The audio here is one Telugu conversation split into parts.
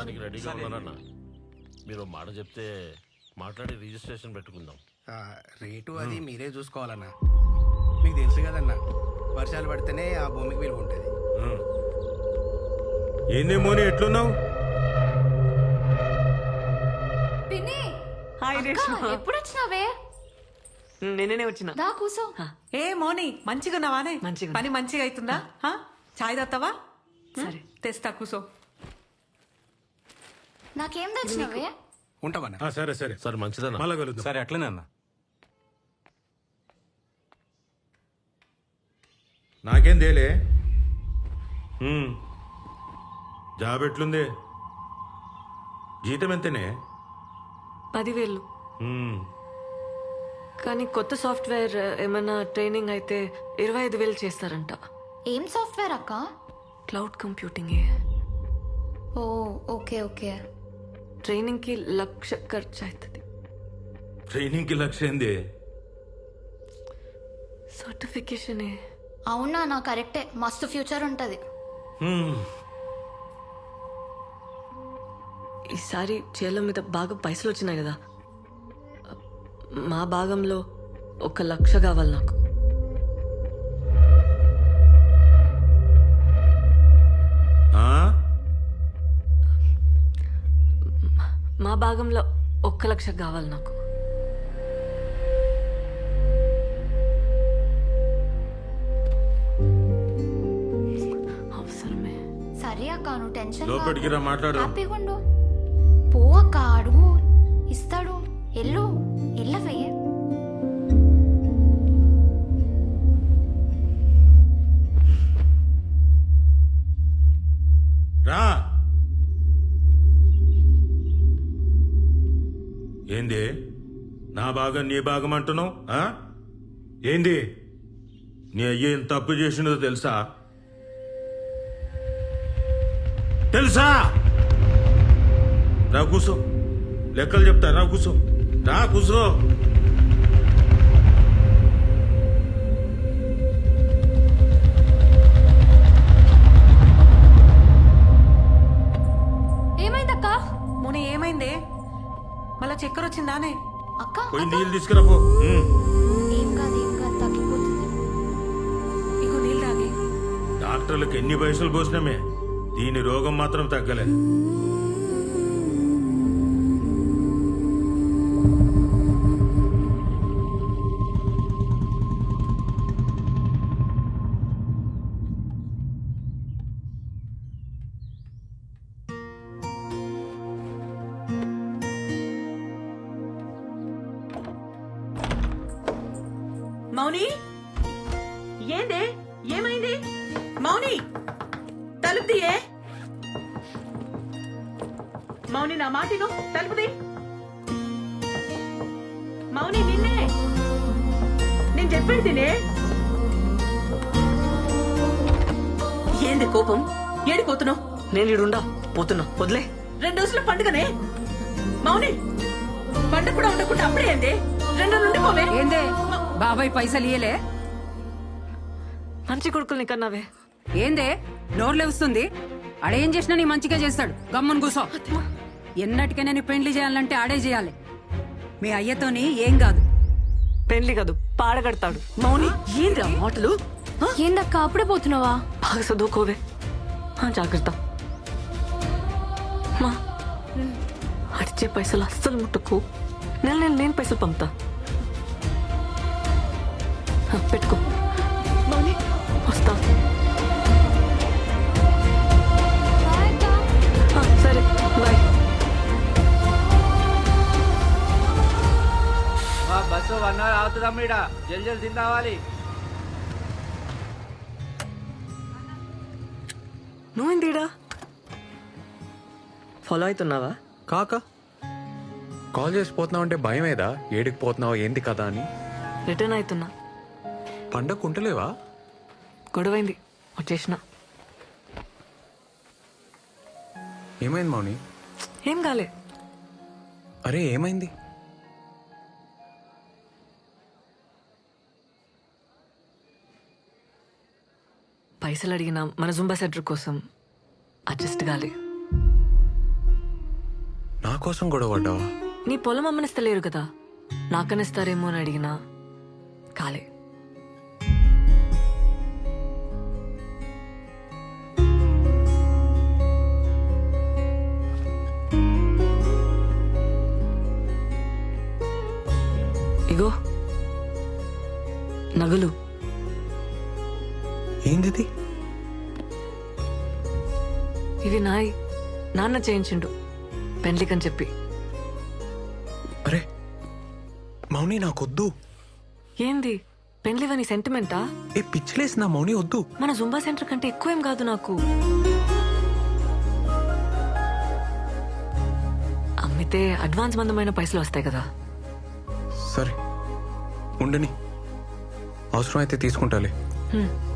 అమ్మడానికి రెడీగా ఉన్నానన్న. మీరు మాట చెప్తే మాట్లాడి రిజిస్ట్రేషన్ పెట్టుకుందాం. ఆ, రేటు అది మీరే చూసుకోవాలన్నా. మీకు తెలుసు కదన్నా వర్షాలు పడితేనే ఆ భూమికి విలువ ఉంటుంది. ఏంది మోని ఎట్లున్నావు? పిన్ని! హాయ్ అక్క, రేష్మ. ఎప్పుడు వచ్చినావే నిన్ననే వచ్చిన. దా కూసో. ఏ మోని మంచిగా ఉన్నావానే మంచిగా పని మంచిగా అవుతుందా? హా? చాయ్ తాగుతావా? సరే. తెస్తా కూసో. నాకేం తెచ్చినావే ఉంటామన్నా ఆ, సరే సరే. సరే మంచిదన్న. మళ్ళా కలుద్దాం. సరే అట్లనే అన్న. నాకేం తేలే. ఉమ్. జాబ్ ఎట్లుంది? జీతం ఎంతనే? పదివేలు. ఉమ్. కానీ కొత్త సాఫ్ట్వేర్ ఏమైనా ట్రైనింగ్ అయితే ఇరవై ఐదు వేలు చేస్తారంట. ఏం సాఫ్ట్వేర్ అక్క? Cloud computing. ఓ ఓకే ఓకే. ట్రైనింగ్కి లక్ష ఖర్చు అవుతుంది ట్రైనింగ్కి లక్ష్యం ఏంది? సర్టిఫికేషన్ అవునా నా కరెక్టే. మస్తు ఫ్యూచర్ ఉంటది. ఈసారి చేల మీద బాగా పైసలు వచ్చినాయి కదా. మా భాగంలో ఒక లక్ష కావాలి నాకు. మా భాగంలో ఒక్క లక్ష కావాలి నాకు. అవసరమే. సరే అక్క నువ్వు టెన్షన్ లోపలికి రా మాట్లాడు హ్యాపీగా ఉండు. పో అక్క అడుగు. ఇస్తాడు. ఎల్లు. ఎల్లవే. రా. ఏంది? నా భాగం నీ భాగం అంటున్నావు ఏంది? నీ అయ్య ఏం తప్పు చేసినదో తెలుసా? తెలుసా? రా కూసో. లెక్కలు చెప్తా రా కూసో. రా కూసో. చక్కెర వచ్చిందానే అక్క పోయి నీళ్ళు తీసుకురా పో. ఉమ్. ఏం కాదు ఏం కాదు తగ్గిపోతుంది. ఇగో నీళ్ళు తాగి. డాక్టర్లకు ఎన్ని పైసలు పోసినామే? దీని రోగం మాత్రం తగ్గలే మౌని? ఏందే? ఏమైంది? మౌని! తలుపు తీయే. మౌని నా మాటిను తలుపు తీ. మౌని నిన్నే. నేను చెప్పేది తినే. ఏంది కోపం? ఏడిపోతున్నావు నేను ఇడుండా పోతున్నా. వదిలే. రెండు రోజుల పండుగనే. మౌని పండుగ కూడా ఉండకుండా అప్పుడే ఏంది? రెండు నుండి పోవే ఏందే? బాబాయ్ పైసలు ఇయ్యలే? మంచి కొడుకుల్ని కన్నావే. ఏందే? నోర్లే వస్తుంది? ఆడేం చేసినా నీ మంచిగా చేస్తాడు. గమ్మున కూసో ఎన్నటికైనా నీ పెండ్లి చేయాలంటే ఆడే చేయాలి. మీ అయ్యతోని ఏం కాదు. పెళ్ళి కాదు పాడగడతాడు. మౌని ఏంది ఆ మాటలు? ఆ? ఏందక్క అప్పుడే పోతున్నావా? బాగా చదువుకోవే. జాగ్రత్త. మా అడిచే పైసలు అస్సలు ముట్టుకు. నెల నెల నేను పైసలు పంపుతా. పెట్టుకో. మౌని వస్తా. సరే బాయ్. బస్సు వన్ అవర్ అవుతుందమ్మ ఇడ జల్ జల్ తిందావాలి. నువ్వేందిడా? ఫాలో అవుతున్నావా? కాక కాల్ చేసి పోతున్నావు అంటే భయమేదా? ఏడికి పోతున్నావు? ఏంది కదా అని? రిటర్న్ అవుతున్నా. పండగ ఉంటలేవా గొడవైంది వచ్చేసిన. ఏమైంది మౌని? ఏం కాలే. అరే ఏమైంది? పైసలు అడిగిన మన జుంబా సెంటర్ కోసం అడ్జస్ట్ కాలే. నా కోసం గొడవ పడ్డావా? నీ పొలం అమ్మనిస్తలేరు కదా. నాకనిస్తారేమో అని అడిగినా. నాన్న చేయించిండు. పెండ్లికని చెప్పి. అరే మౌని నాకొద్దు. ఏంది? పెండ్లివని సెంటిమెంటా ఏ పిచ్చిలేసి నా మౌని? వద్దు. మన జుంబా సెంటర్ కంటే ఎక్కువేం కాదు నాకు. అమ్మితే అడ్వాన్స్ మందమైన పైసలు వస్తాయి కదా. సరే ఉండని. అవసరం అయితే తీసుకుంటాలే. హ్మ్.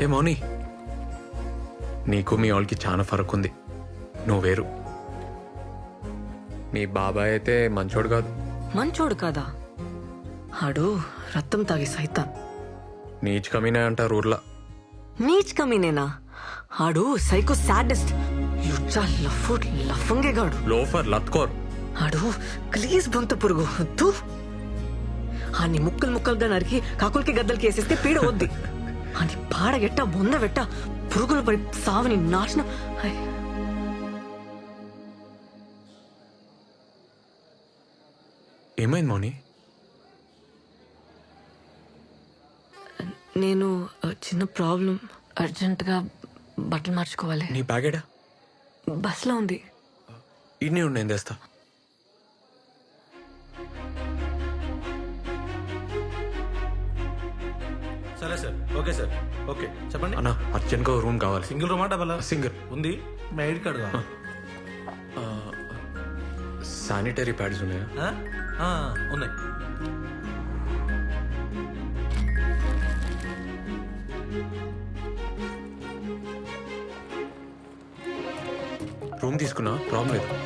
ఏ మౌని నీకు మీ వాళ్ళకి చాలా ఫరక్ ఉంది నువ్వు వేరు. మీ బాబాయ్ అయితే మంచోడు కాదు. మంచోడు కాదా? ఆడు రక్తం తాగి సైతాన్. నీచ్ కమీనే అంటారు ఊర్లో. నీచ్ కమీనేనా? ఆడు సైకో సాడెస్ట్. యుచ్చా లఫ్ఫుడ్ లఫంగేగాడు. లోఫర్ లత్కోర్. ఆడు ప్లీజ్ బొంత పురుగు. తూ. ఆని ముక్కలు ముక్కలుగా నరికి కాకులకి గద్దలకి వేసేస్తే పీడ వద్ది. అని పాడగెట్ట బొందవెట్ట పురుగులు పడి సావని నాశనం. ఏమైంది మౌని? నేను చిన్న ప్రాబ్లం. అర్జెంటుగా బట్టలు మార్చుకోవాలి. నీ బ్యాగేడా బస్లో ఉంది. ఇన్ని ఉన్నాయి తెస్తా. Okay sir. ఓకే. చెప్పండి. అన్న అర్జెంట్గా రూమ్ కావాలి. సింగిల్ రూమా డబల్? సింగిల్. ఉంది. మీ ఐడి కార్డు కావాలా? శానిటరీ ప్యాడ్స్ ఉన్నాయా? ఆ? ఆ, ఉన్నాయి. రూమ్ తీసుకున్నా? ప్రాబ్లం లేదు.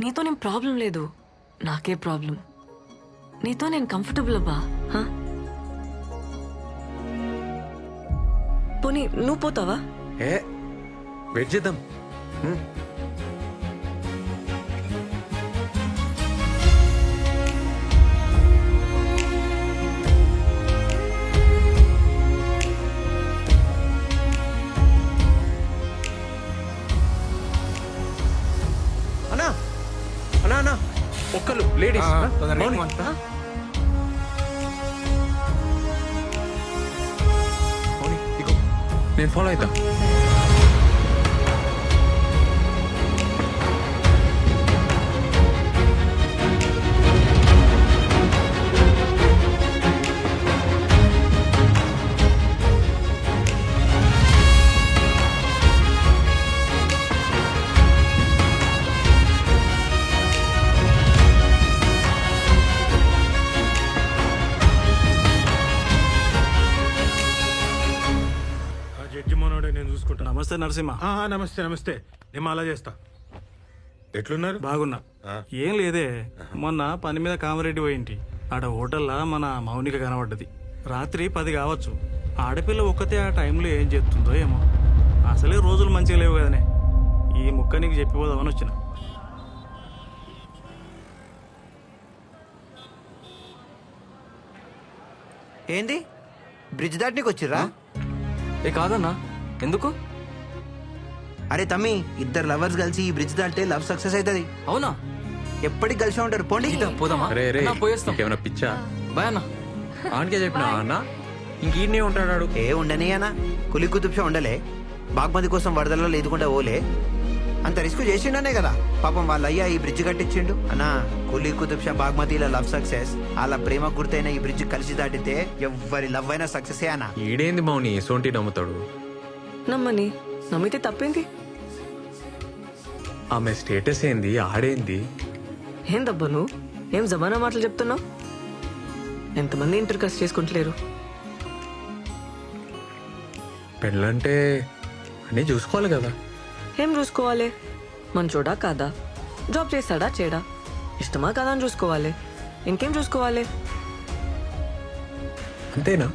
నీతో నేను ప్రాబ్లం లేదు. నాకే ప్రాబ్లం. నీతో నేను కంఫర్టబుల్ అబ్బా పోనీ నువ్వు పోతావా? ఏ వెయిట్ చేద్దాం. ఒక్కలు లేడీస్ నేను ఫాలో అవుతా నరసింహ. ఆ, నమస్తే నమస్తే. నేను అలా చేస్తా. ఎట్లున్నారు? బాగున్నా. ఏం లేదే. మొన్న పని మీద కామరెడ్డి పోయింటి. ఆడ హోటల్లా మన మౌనిక కనబడ్డది. రాత్రి పది కావచ్చు. ఆడపిల్ల ఒక్కతే ఆ టైంలో ఏం చేస్తుందో ఏమో. అసలే రోజులు మంచిగా లేవు కదనే. ఈ ముక్క నీకు చెప్పిపోదామని వచ్చిన. ఏంది? బ్రిడ్జ్ దాటనీకి వచ్చిర్రా ఏ కాదన్నా? ఎందుకు? అరే తమ్మి ఇద్దరు లవర్స్ కలిసి ఈ బ్రిడ్జ్ దాటితే లవ్ సక్సెస్ అవుతుంది అవునా? ఎప్పటికి కలిసి ఉంటారు? పోండి. పోదామా? రే రే అన్నా, పోయేస్తాం. ఏమైనా పిచ్చా? బాయ్ అన్న. ఆనకే చెప్పినా అన్న? ఇంకీడనే ఉంటాడు ఏ ఉండని అన్న. కులి కుతుబ్షా ఉండలే. బాగ్మతి కోసం వరదల్లో లేదుకుండా ఓలే. అంత రిస్క్ చేసిండనే కదా. పాపం వాళ్ళ అయ్యా ఈ బ్రిడ్జ్ కట్టించిండు. అన్నా కులి కుతుబ్షా బాగ్మతిల లవ్ సక్సెస్ వాళ్ళ ప్రేమ గుర్తైన ఈ బ్రిడ్జ్ కలిసి దాటితే ఎవ్వరి లవ్ అయినా సక్సెస్ అన్నా. ఈడేంది మౌని? సోంటి నమ్ముతాడు. నమ్మని. నమ్మితే తప్పేంది ఆమె స్టేటస్ ఏంది? ఆడేంది? ఏం దబ్బా నువ్వు? ఏం జమానా మాటలు చెప్తున్నావు? ఎంతమంది ఇంటర్ కాస్ట్ చేసుకుంటలేరు? పెళ్ళంటే అన్నీ చూసుకోవాలి కదా. ఏం చూసుకోవాలి? మంచోడా కాదా? జాబ్ చేస్తాడా చేయడా? ఇష్టమా కాదా అని చూసుకోవాలి. ఇంకేం చూసుకోవాలి? అంతేనా.